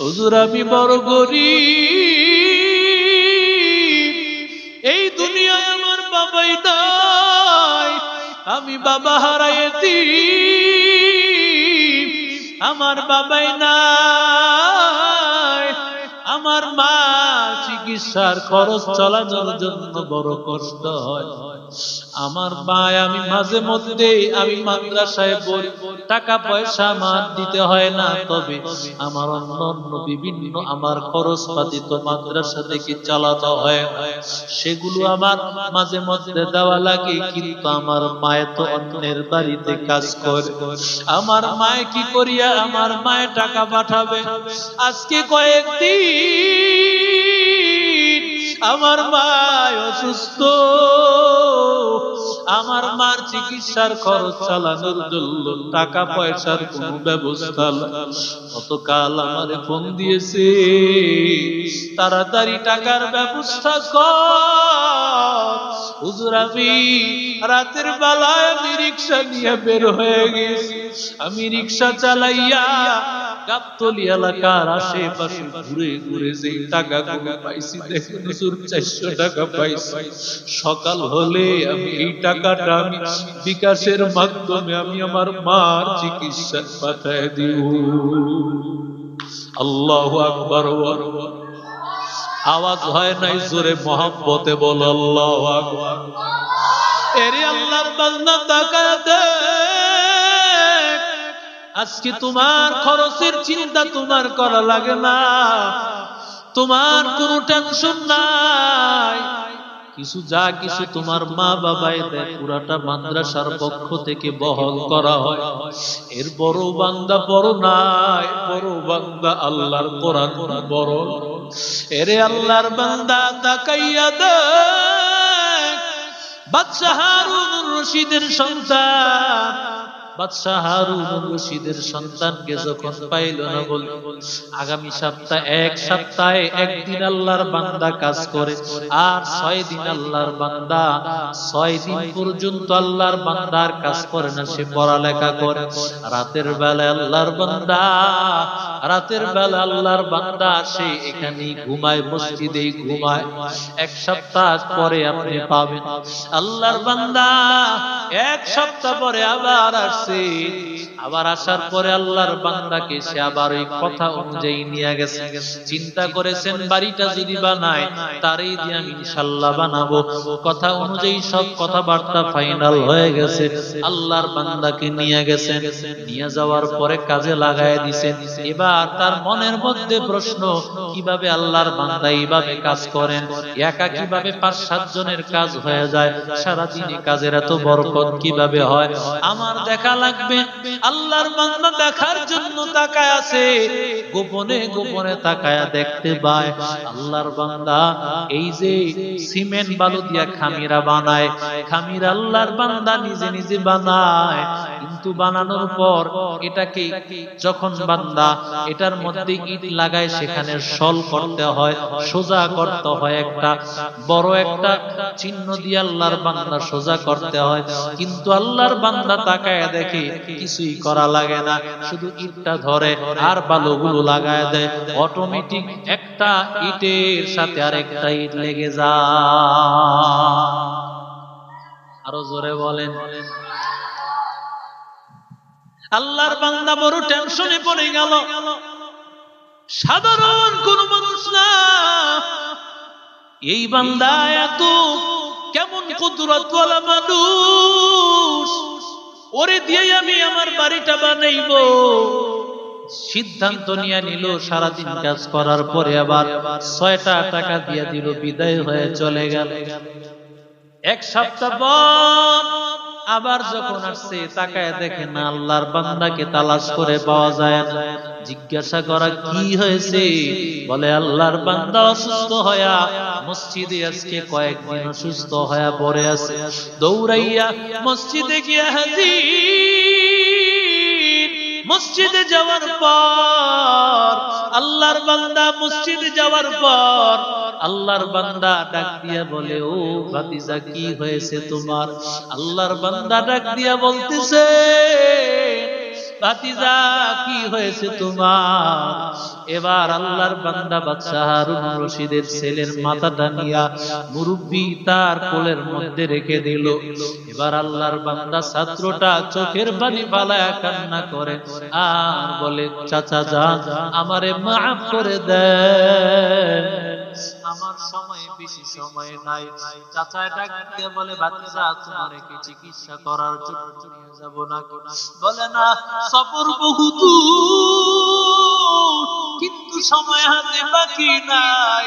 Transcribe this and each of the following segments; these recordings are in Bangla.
হুজুর আমি বড় গরিব। এই দুনিয়ায় আমার বাবাই নাই, আমি বাবা হারাইছি আমার বাবাই নাই, আমার মা চিকিৎসার খরচ চালানোর জন্য বড় কষ্ট হয়। আমার মা আমি মাঝে মধ্যে আমি মাদ্রাসায় পড়ি টাকা পয়সা আমার দিতে হয় না, তবে আমার অন্য অন্য বিভিন্ন আমার খরচ পাতি তো মাদ্রাসা থেকে চালাতে হয় সেগুলো আমার মাঝে মধ্যে দেওয়া লাগে, কিন্তু আমার মায়ে তো অন্যের বাড়িতে কাজ করে। আমার মায়ে কি করিয়া আমার মায়ে টাকা পাঠাবে? আজকে কয়েকদিন আমার মা অসুস্থ আমার মার চিকিৎসার খরচ চালানোর জন্য টাকা পয়সার কোন ব্যবস্থা। গতকাল আমার ফোন দিয়েছে, তাড়াতাড়ি টাকার ব্যবস্থা কর হুজুর, আমি রাতের বেলায় আমি রিক্সা নিয়ে বের হয়ে গেছি। আমি রিক্সা চালাইয়া গাবতলি এলাকার আশেপাশে ঘুরে ঘুরে যে টাকাগুলো পাইছি, দেখুন হুজুর, চারশো টাকা পাইছি। সকাল হলে আমি এই টাকাটা আমি বিকাশের মাধ্যমে আমি আমার মার চিকিৎসা পাঠায় দিব। আল্লাহ আকবর। আওয়াজ হয় নাই জোরে মহাব্বতে বল আল্লাহ আজকে তোমার খরচের চিন্তা তোমার করা লাগে না। তোমার কোনো টেনশন নাই। কিছু যা কিছু তোমার মা বাবাই দেয়, পুরাটা মাদ্রাসার পক্ষ থেকে বহন করা হয়। এর বড় বান্দা বড় নাই, বড় বান্দা আল্লাহর কোরআন বড়। এরে আল্লাহর বান্দা তাকাইয়া দেখ। বাদশাহ রশিদের সন্তান। বাদশাহ হারুন রশিদের সন্তানকে যখন পাইল না বল, আগামী সপ্তাহ, এক সপ্তাহে একদিন আল্লাহর বান্দা কাজ করে, আর ছয় দিন আল্লাহর বান্দা, ছয় দিন পর্যন্ত আল্লাহর বান্দার কাজ করে না, সে পড়ালেখা করে। রাতের বেলায় আল্লাহর বান্দা, রাতের বেলা আল্লাহর বান্দা সে এখানে ঘুমায় মসজিদে ঘুমায়। এক সপ্তাহ পরে আপনি পাবেন। আল্লাহর বান্দা, এক সপ্তাহ পরে আবার আসছে। আছে আবার আসার পরে আল্লাহর বান্দাকে সে আবার ওই কথা অনুযায়ী নিয়ে গেছে। চিন্তা করেছেন, বাড়িটা যদি বানায়, তারই দিয়ে আমি ইনশাল্লাহ বানাবো। কথা অনুযায়ী সব কথাবার্তা ফাইনাল হয়ে গেছে। আল্লাহর বান্দাকে নিয়ে গেছে নিয়ে যাওয়ার পরে কাজে লাগায় দিছেন। এবার তার মনের মধ্যে প্রশ্ন, কীভাবে আল্লাহর বান্দা এইভাবে কাজ করেন? একা কীভাবে পাঁচ সাত জনের কাজ হয়ে যায়? সারাদিনে কাজের এত বরকত কীভাবে হয়? আমার দেখা লাগবে আল্লাহর বান্দা দেখার জন্য তাকায় আছে, গোপনে গোপনে তাকায়া দেখতে পায়। আল্লাহর বান্দা এই যে সিমেন্ট বালু দিয়া খামিরা বানায়, খামিরা আল্লাহর বান্দা নিজে নিজে বানায়। কিন্তু বানানোর পর এটাকে যখন বান্দা এটার মধ্যে ইট লাগায়, সেখানে সল করতে হয়, সোজা করতে হয় একটা বড় একটা চিহ্ন দিয়ে আল্লাহর বান্দা সোজা করতে হয়। কিন্তু আল্লাহর বান্দা তাকায় দেখে কিছুই করা লাগে না, শুধু ইটটা ধরে আর বালুগুলো লাগায় দেয়। অটোমেটিক একটা ইটের সাথে আর একটা ইট লেগে যায়। আরও জোরে বলেন। আল্লাহর বান্দা বড় টেনশনে পড়ে গেল। সাধারণ কোন মানুষ না। এই বান্দা এত কেমন কুদরত মানুষ। ওরে দিয়ে আমি আমার বাড়িটা বানাইব। সিদ্ধান্ত নিয়ে নিল সারাদিন কাজ করার পরে আবার ছয়টা টাকা দিয়ে দিল, বিদায় হয়ে চলে গেল। এক সপ্তাহ পর আবার যখন আসছে, তাকায় দেখে না আল্লাহর বান্দাকে তালাশ করে পাওয়া যায় না। জিজ্ঞাসা করা, কি হয়েছে? বলে, আল্লাহর বান্দা অসুস্থ হয়া, মসজিদে আজকে কয়েকদিন অসুস্থ হয়া পড়ে আছে। দৌড়াইয়া মসজিদে গিয়া হাজির। মসজিদে যাওয়ার পর, আল্লাহর বান্দা মসজিদে যাওয়ার পর আল্লাহর বান্দা ডাক দিয়া বলে, ও ভাতিজা, কি হয়েছে তোমার? আল্লাহর বান্দা ডাক দিয়া বলতেছে কি হয়েছে তোমার? এবার আল্লাহর বান্দা হারুন রশিদের ছেলের মাথাটা নিয়া মুরব্বী তার কোলের মধ্যে রেখে দিল। এবার আল্লাহর বান্দা ছাত্রটা চোখের পানি পালায়া কান্না করে আর বলে, চাচা, যান, আমারে মাফ করে সময় বেশি সময় নাই। চাচা ডাক বলে ভাতিজা তোমার কি চিকিৎসা করার জন্য নিয়ে যাব না বলে, না, সফর বহু দূর, কিন্তু সময় হাতে বাকি নাই।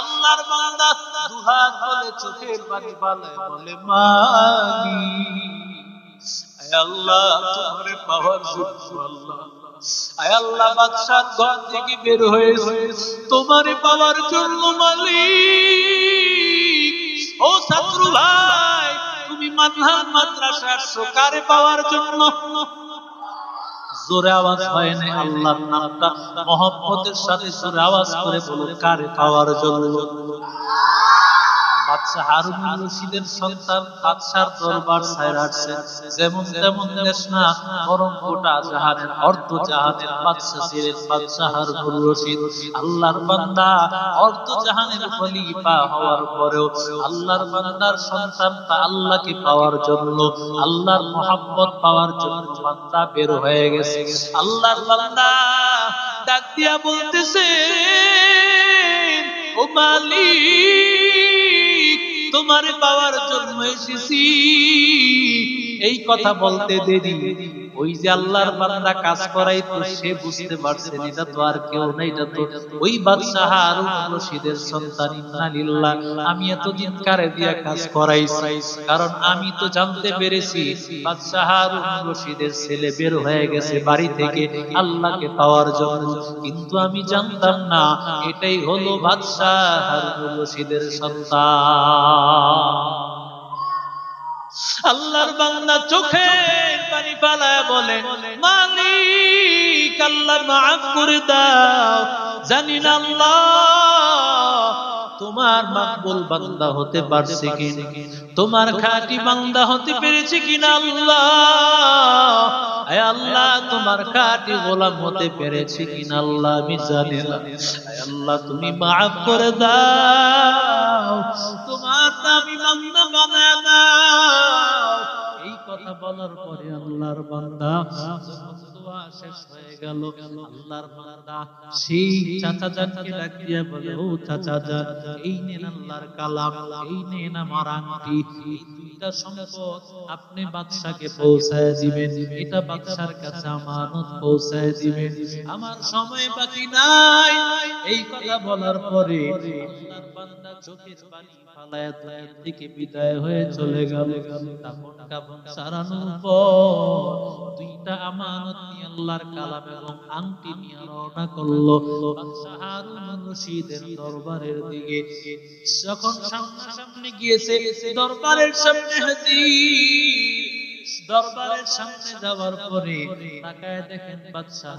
আল্লাহর বান্দা দুহাত বলে চোখের পানি বলে আল্লাহ, তোমারে পাওয়ার জন্য আল্লাহ। আয় আল্লাহ, বাদশার ঘর থেকে বের হয়েছে। তোমারে পাওয়ার জন্য মালিক ও ছাত্র ভাই, তুমি মানহান মাদ্রাসার সরকার পাওয়ার জন্য। জোরে আওয়াজ হয় না আল্লাহর নামটা। মহব্বতের সাথে জোরে আওয়াজ করে বলো, কারে পাওয়ার জন্য? বাদশা হারুন রশিদের সন্তান বাদশার দরবার যেমন তেমন দেশ না বরং গোটা জাহানের অর্ধ জাহানের বাদশা ছিলেন বাদশা হারুন রশিদ। আল্লাহর বান্দা অর্ধ জাহানের খলিফা হওয়ার পরেও আল্লাহর বান্দার আল্লাহকে পাওয়ার জন্য, আল্লাহর মহাব্বত পাওয়ার জন্য বান্দা বের হয়ে গেছে। আল্লাহর বান্দা ডাক দিয়া বলতেছে, ও মালিক তোমার পাওয়ার জন্য এসেছি। এই কথা বলতে দেরি। ওই যে আল্লাহর বান্দা কাজ করাই তো সে বুঝতে পারছে এটা তো আর কেউ নাই এটা তো ওই বাদশাহ হারুন রশিদের সন্তান। ইন্নালিল্লাহ, আমি এতদিন কারে দিয়া কাজ করাইছি? কারণ আমি তো জানতে পেরেছি, বাদশাহ হারুন রশিদের ছেলে বের হয়ে গেছে বাড়ি থেকে আল্লাহকে পাওয়ার জন্য। কিন্তু আমি জানতাম না, এটাই হলো বাদশাহ হারুন রশিদের সন্তান। আল্লাহর বান্দা চোখে পানি পালায় বলে, মালিক, আল্লাহ মাফ করে দাও। জানি না আল্লাহ, তোমার মাকবুল বান্দা হতে পারছে কিনা। তোমার খাঁটি বান্দা হতে পেরেছে কিনা আল্লাহ? আয় আল্লাহ, তোমার খাঁটি গোলাম হতে পেরেছে কিনা আল্লাহ? আমি জানি না। আল্লাহ, তুমি মাফ করে দাও। তোমার দামি বান্দা বানায় এই কথা বলার পরে আল্লাহর বান্দা দোয়া শেষ হয়ে গেল, আল্লাহর বান্দা সেই চাচা বলে, ও চাচা এই নেন আল্লাহর কালাম, এই নেন আমার আংটি দুইটা সম্পদ আপনি বাদশাকে পৌঁছায় দিবেন। এটা বাদশার কাছে আমানত পৌঁছায় দিবেন। আমার সময় বাকি নাই। এই কথা বলার পরে আল্লাহর বান্দা চোখের পানি ফালায় দুনিয়া থেকে বিদায় হয়ে চলে গেল। তখন কাফন সারানোর পর দুইটা আমানত নিয়ে আল্লাহর কালাম এবং আংটি নিয়ে রওনা করল বাদশাহ হারুন রশিদের দরবারের দিকে। যখন সামনাসামনি গিয়েছে দরবারের সামনে পরে তাকায় দেখেন বাদশাহ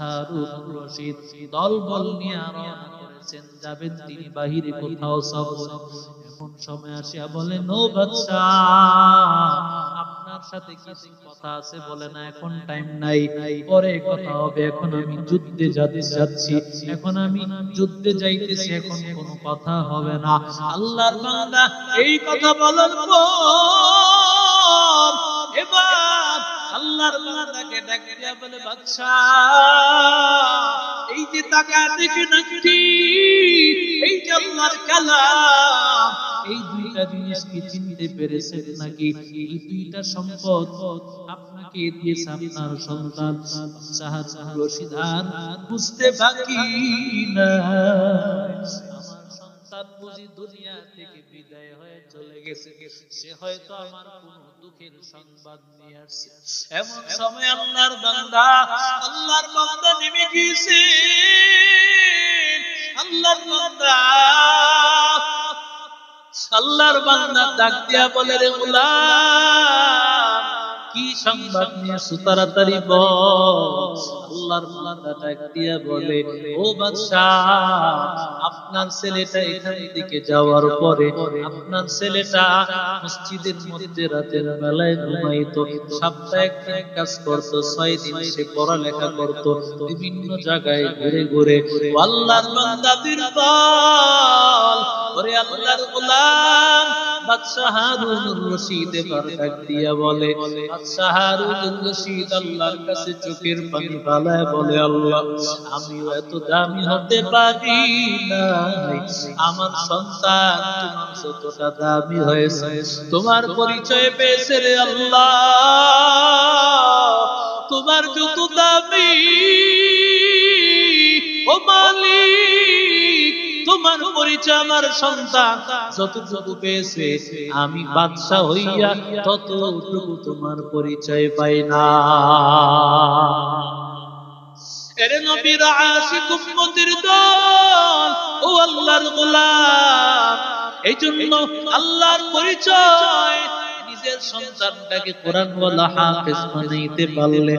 দল বল নিয়ে রওনা করেছেন যাবেন তিনি বাহিরে কোথাও সফর। এমন সময় আসিয়া বলেন ও বাদশাহ আপনার সাথে কিছু কথা আছে বলে না, এখন টাইম নাই। পরে কথা হবে, এখন আমি যুদ্ধে যাতে যাচ্ছি, এখন আমি যুদ্ধে যাইতেছি, এখন কোনো কথা হবে না। আল্লাহর বান্দা এই কথা বলার পর এবার আল্লাহর বান্দাকে ডাক বলে, বাদশা, এই যে টাকা দেখে নাকি এই যে আল্লাহর কালাম এই দুইটা জিনিস কি চিনতে পেরেছেন নাকি? এই দুইটা সম্পদ আপনাকে দিয়েছে আপনার সন্তান সাহার রশিদ আর বুঝতে বাকি না সন্তান হয়ে চলে গেছে। হয়তো আমার দুঃখের সংবাদ নিয়ে আসছে। আল্লাহর বান্দা আল্লাহর বান্দা নেমে গিয়েছে। আল্লাহর বান্দা ডাক দিয়া বলে রে কি সংবাদ নিয়ে তাড়াতাড়ি বল আল্লাহর বান্দা ডাক দিয়া বলে, ও বাদশাহ, আপনার ছেলেটা এখান থেকে যাওয়ার পরে আপনার ছেলেটা মসজিদের মধ্যে রাতের বেলায় ঘুমাইতো, সপ্তাহে একদিন কাজ করতো, ছয় দিন সে পড়ালেখা করতো, বিভিন্ন জায়গায় ঘুরে ঘুরে। আল্লাহর বান্দা বীরবল ওরে আল্লাহর গোলাম, বাদশাহ হারুনুর রশিদ দিয়া বলে। বাদশাহ হারুনুর রশিদ আল্লাহর কাছে চোখের পানি ফালায় বলে, আল্লাহ, আমিও এত দামি হতে পারি নাই। আমার সন্তান তোমার যতটা দামি হয়েছে, তোমার পরিচয় পেয়েছে রে আল্লাহ। তোমার যত দামি ও মালিক তোমার পরিচয় আমার সন্তান। যতটুকু পেয়েছে, আমি বাদশা হইয়া ততটুকু তোমার পরিচয় পাই না। এর নবীর আশিক উম্মতির দল, ও আল্লাহর গোলাম এই জন্য আল্লাহর পরিচয় নিজের সন্তানটাকে হাফেজ বানাইতে পারলে,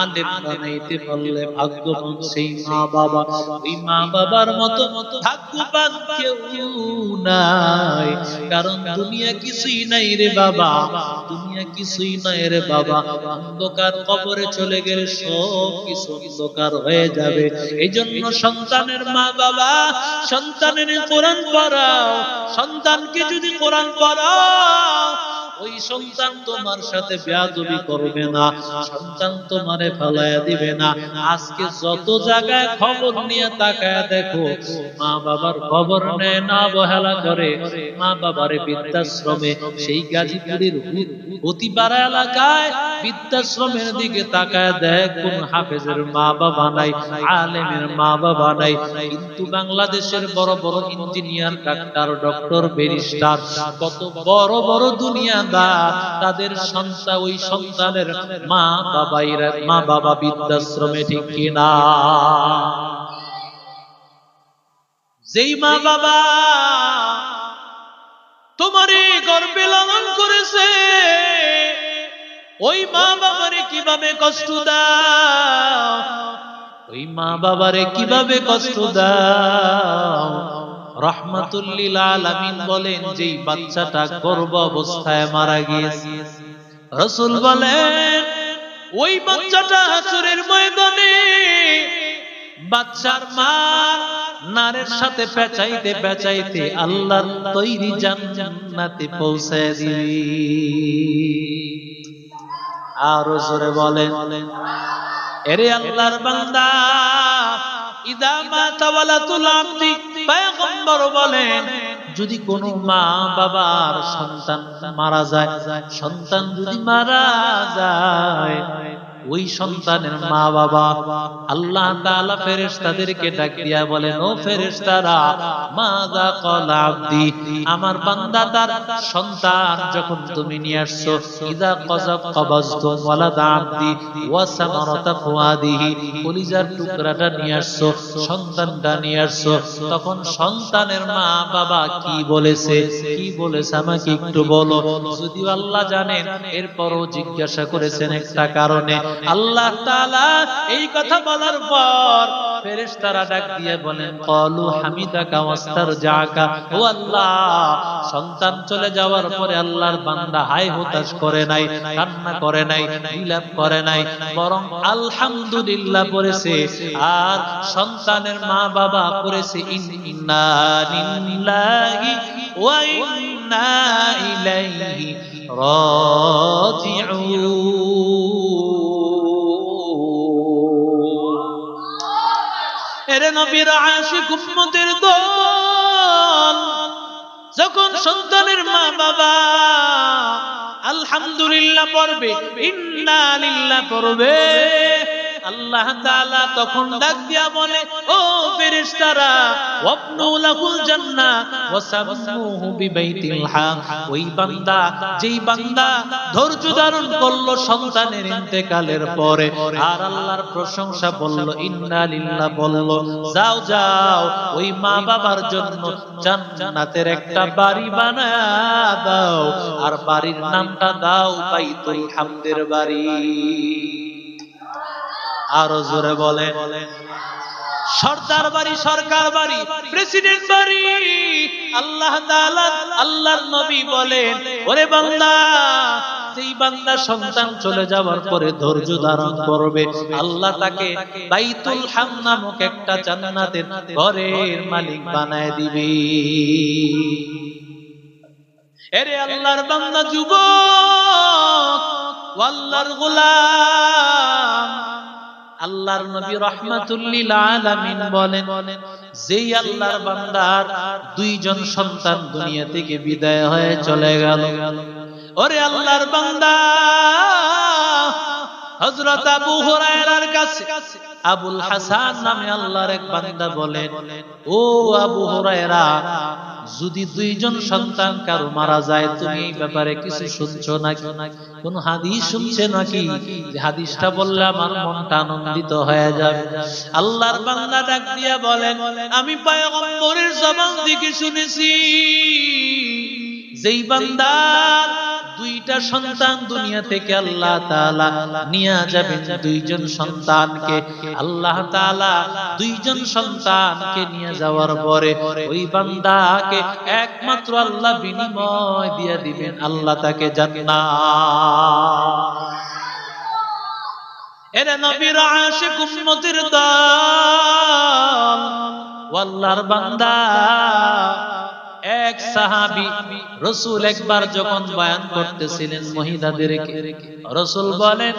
আলেম বানাইতে পারলে ভাগ্যবান সেই মা বাবা ওই মা বাবার মতো ভাগ্যবান কেউ নাই। কারণ দুনিয়া কিছুই নাই রে বাবা, দুনিয়া কিছুই নাই রে বাবা। অন্ধকার কবরে চলে গেলে সব কিছু অন্ধকার হয়ে যাবে। এই জন্য সন্তানের মা বাবা সন্তানের কোরআন পড়াও। সন্তানকে যদি কোরআন পড়াও ওই সন্তান তোমার সাথে বেয়াদবি করবে না, সন্তান তোমারে ফেলায়া দিবে না। আজকে যত জায়গায় খবর নিয়ে তাকায় দেখো, মা বাবার খবর নেয় না অবহেলা করে। মা বাবারে বৃদ্ধাশ্রমে, সেই গাজীপুরের অতিপাড়া এলাকায় বৃদ্ধাশ্রমের দিকে তাকায় দেখ, কোন হাফেজের মা বাবা নাই, আলেমের মা বাবা নাই। কিন্তু বাংলাদেশের বড় বড় ইঞ্জিনিয়ার, ডাক্তার, ডক্টর, ব্যারিস্টার, কত বড় বড় দুনিয়া তাদের সন্তান, ওই সন্তানের মা বাবাইরা, মা বাবা বৃদ্ধাশ্রমে ঠিক কিনা? যেই মা বাবা তোমারে গর্বে লালন করেছে, ওই মা বাবারে কীভাবে কষ্ট দাও? ওই মা বাবারে কীভাবে কষ্ট দাও? রহমাতুল্লিল বলেন, যেই বাচ্চাটা অবস্থায় মারা গিয়েছে, রসুল বলেন, ওই বাচ্চাটা হাসুরের ময়দানে, বাচ্চার মা নারের সাথে পেঁচাইতে পেঁচাইতে তৈরি জান্নাতে আরও জোরে বলেন, এরে আল্লাহর বান্দা, ইদা মা তাওয়ালাতুল পয়গম্বর বলেন যদি কোনো মা বাবার সন্তান মারা যায় সন্তান যদি মারা যায় ওই সন্তানের মা বাবা আল্লাহ তাআলা ফেরেশতাদেরকে ডাক দিয়া বলেন, ও ফেরেশতারা, মাযা ক্বাল আব্দি? আমার বান্দা তার সন্তান যখন তুমি নিয়ে আসছো ইদা ওয়ালাদ আব্দি ওয়া সামারাতা ফুয়াদিহি কলিজার টুকরাটা নিয়ে আসছো, সন্তানটা নিয়ে আসছো, তখন সন্তানের মা বাবা কি বলেছে? কি বলেছে? আমাকে একটু বলো। যদিও আল্লাহ জানেন, এরপরও জিজ্ঞাসা করেছেন একটা কারণে। আল্লাহ তাআলা এই কথা বলার পর ফেরেশতারা ডাক দিয়ে বলেন ক্বালু হামিদাকা ওয়াস্তারজাকা ও আল্লাহ, সন্তান চলে যাওয়ার পরে আল্লাহর বান্দা হাই হতাশ করে নাই, কান্না করে নাই, বিলাপ করে নাই, বরং আলহামদুলিল্লাহ পড়েছে। আর সন্তানের মা বাবা পড়েছে ইন্না লিল্লাহি ওয়া ইন্না ইলাইহি রাজিউন। নবীর আশিক উম্মতের দল। যখন সন্তানের মা বাবা আলহামদুলিল্লাহ পড়বে ইন্না লিল্লাহ পড়বে। আল্লাহ তাআলা তখন ডাক দিয়া বলে, ও ফেরেশতারা, ওয়াবনু লাহুল জান্নাহ ওয়া সাম্মুহু বিবাইতিল হক। ওই বান্দা, যেই বান্দা ধৈর্য ধারণ করল সন্তানের ইন্তেকালের পরে, আর আল্লাহর প্রশংসা বলল, ইন্না লিল্লাহ বলল, যাও যাও, ওই মা বাবার জন্য জান্নাতের একটা বাড়ি বানায়া দাও, আর বাড়ির নামটা দাও বাইতুল হামদের বাড়ি। আরও জোরে বলেন সর্দার বাড়ি, সরকার বাড়ি, প্রেসিডেন্ট বাড়ি। আল্লাহ তাআলা, আল্লাহর নবী বলেন, ওরে যেই বান্দা সন্তান চলে যাওয়ার পরে ধৈর্য ধারণ করবে, আল্লাহ তাকে বাইতুল হাম নামক একটা জান্নাতের ঘরের মালিক বানায় দিবে। এরে আল্লাহর বান্দা, যুবক আল্লাহর গোলাম আল্লাহর নবী রহমাতুল্লিল আলামিন বলেন যেই আল্লাহর বান্দার দুইজন সন্তান দুনিয়া থেকে বিদায় হয়ে চলে গেল। ওরে আল্লাহর বান্দা হযরত আবু হুরায়রার কাছে আবুল হাসান নামে আল্লাহর এক বান্দা বলেন, ও আবু হুরায়রা, যদি দুইজন সন্তান কারও মারা যায়, তুমি এই ব্যাপারে কিছু শুনছো নাকি? কোন হাদিস শুনছে নাকি? যে হাদিসটা বললে আমার মনটা আনন্দিত হয়ে যাবে। আল্লাহর বান্দা ডাক দিয়া বলেন, আমি পয়গম্বরের জবান থেকে শুনেছি, যেই বান্দার দুইটা সন্তান দুনিয়া থেকে আল্লাহ তাআলা নিয়ে যাবেন দুইজন সন্তানকে। আল্লাহ তাআলা দুইজন সন্তানকে নিয়ে যাওয়ার পরে ওই বান্দাকে একমাত্র আল্লাহ বিনিময় দিয়ে দিবেন। আল্লাহ তাকে জান্নাত। এরা নবীর আশিক উম্মতের দল ওয়াল্লাহর বান্দা এক সাহাবি রসুল একবার যখন বয়ান করতেছিলেন মহিলাদেরকে, রসুল বলেন,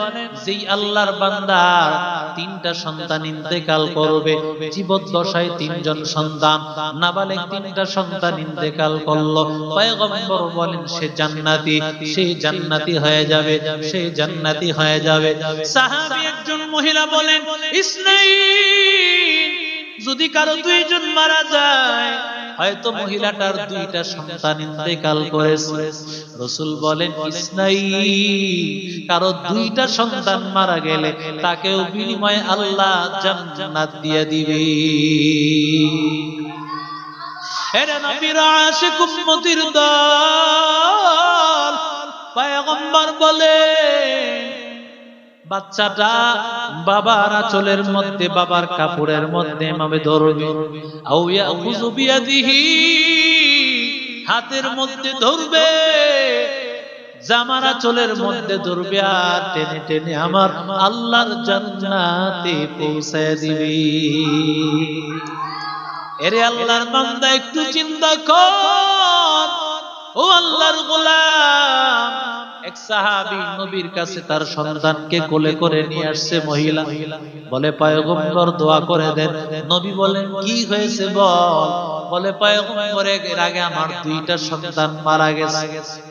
যেই আল্লাহর বান্দার তিনটা সন্তান ইন্তেকাল করবে, জীবদ্দশায় তিনজন সন্তান, নাবালেক তিনটা সন্তান ইন্তেকাল করল। পয়গম্বর বলেন, সে জান্নাতি সে জান্নাতি হয়ে যাবে, সে জান্নাতি হয়ে যাবে। সাহাবী একজন মহিলা বলেন, ইসনাইন, যদি কারও দুইজন মারা যায় হয়তো মহিলাটার দুইটা সন্তান ইন্তেকাল করেছে। রসুল বলেন ইসনাই কারও দুইটা সন্তান মারা গেলে তাকেও বিনিময়ে আল্লাহ জান্নাত দিয়ে দিবে। এরা নবীর আশিক উম্মতির দল পয়গম্বর বলে বাচ্চাটা বাবার আঁচলের মধ্যে, বাবার কাপড়ের মধ্যে এভাবে ধরবে। হাতের মধ্যে ধরবে, জামার আঁচলের মধ্যে ধরবে আর টেনে টেনে আমার আল্লাহর জান্নাতে পৌঁছায় দিবে। এরে আল্লাহর বান্দা, একটু চিন্তা কর। ও আল্লাহর গোলাম এক সাহাবী নবীর কাছে তার সন্তানকে কোলে করে নিয়ে আসছে মহিলা। বলে, পয়গম্বর দোয়া করে দেন। নবী বলেন, কি হয়েছে বল? বলে পয়গম্বরের এর আগে আমার দুইটা সন্তান মারা গেছে।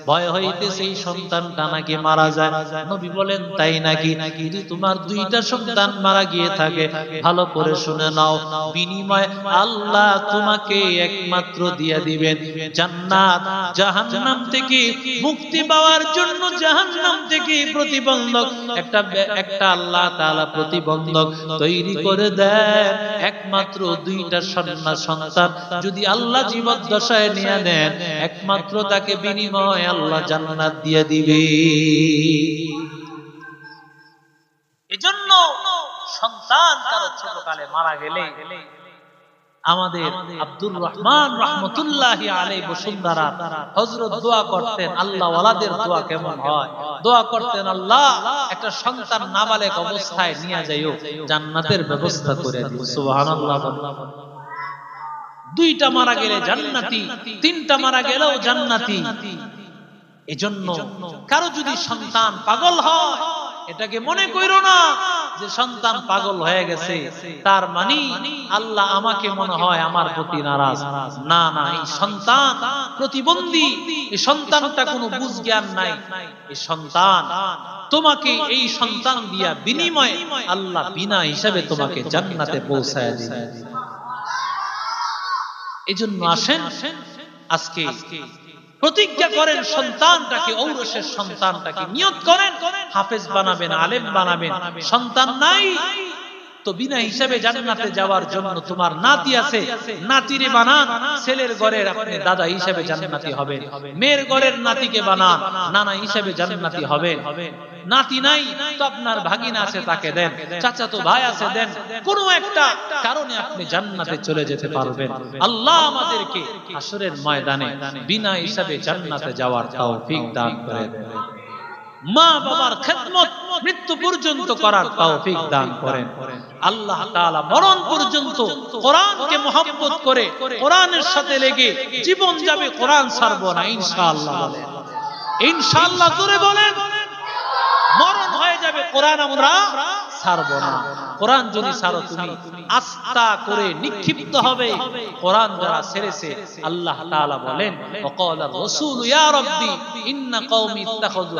ভয় হইতেছে এই সন্তানটা নাকি মারা যায়। নবী বলেন, তাই নাকি? যদি তোমার দুইটা সন্তান মারা গিয়ে থাকে, ভালো করে শুনে নাও। বিনিময় আল্লাহ তোমাকে একমাত্র দিয়ে দিবেন। জান্নাত জাহান্নাম থেকে মুক্তি পাওয়ার জন্য জাহান্নাম থেকে প্রতিবন্ধক, একটা একটা আল্লাহ তাআলা প্রতিবন্ধক তৈরি করে দেন একমাত্র দুইটা সন্না সন্তান। যদি আল্লাহ জীবদ্দশায় নিয়ে নেন, একমাত্র তাকে বিনিময় আল্লাহ জান্নাত দিয়ে দিবে। এজন্য সন্তান তার ছোটকালে মারা গেলে আমাদের আব্দুর রহমান রহমতুল্লাহ আলাই বসুন্ধরা হজরত দোয়া করতেন, আল্লাহ ওয়ালাদের দোয়া কেমন হয়? দোয়া করতেন, আল্লাহ একটা সন্তান নাবালেক অবস্থায় নিয়ে যাইও, জান্নাতের ব্যবস্থা করে দিও। সুবহানাল্লাহ দুইটা মারা গেলে জান্নাতি, তিনটা মারা গেলেও জান্নাতি। এজন্য কারও যদি সন্তান পাগল হয়, এটাকে মনে কইরো না। যে সন্তান পাগল হয়ে গেছে, তার মানে আল্লাহ আমাকে মনে হয় আমার প্রতি নারাজ। না না, এই সন্তান প্রতিবন্ধী, এই সন্তানটা কোনো বুঝ জ্ঞান নাই। এই সন্তান তোমাকে এই সন্তান দিয়া বিনিময়ে আল্লাহ বিনা হিসাবে তোমাকে জান্নাতে পৌঁছায় দিবে। এজন্য আসেন আজকে প্রতিজ্ঞা করেন সন্তানটাকে ঔরসের সন্তানটাকে। নিয়ত করেন হাফেজ বানাবেন আলেম বানাবেন। সন্তান নাই। তো বিনা হিসাবে জান্নাতে যাওয়ার জন্য তোমার নাতি আছে। নাতিরে বানান, ছেলের ঘরের আপনি দাদা হিসাবে জান্নাতি হবে মেয়ের ঘরের নাতিকে বানান, নানা হিসাবে জান্নাতি হবে নাতি নাই তো আপনার ভাগিনা আছে, তাকে দেন। চাচা তো ভাই আছে, দেন। কোনো একটা কারণে আপনি জান্নাতে চলে যেতে পারবেন। আল্লাহ আমাদেরকে আসরের ময়দানে বিনা হিসাবে জান্নাতে যাওয়ার তৌফিক দান করে মা বাবার খেদমত মৃত্যু পর্যন্ত করার তৌফিক দান করেন। আল্লাহ তাআলা মরণ পর্যন্ত কোরআনকে মহব্বত করে কোরআনের সাথে লেগে জীবন যাবে কোরআন ছাড়বো না, ইনশাআল্লাহ বলেন। ইনশাআল্লাহ জোরে বলেন। মরণ হয়ে যাবে কোরআন আমরা ছাড়বো না। কোরআন যদি ছাড়ো তুমি আস্থা করে নিক্ষিপ্ত হবে। কোরআন যারা ছেড়েছে, আল্লাহ তাআলা বলেন ওয়াকালা রাসূল ইয়া রাব্বি, ইন্না কওমি ইত্তাখাযু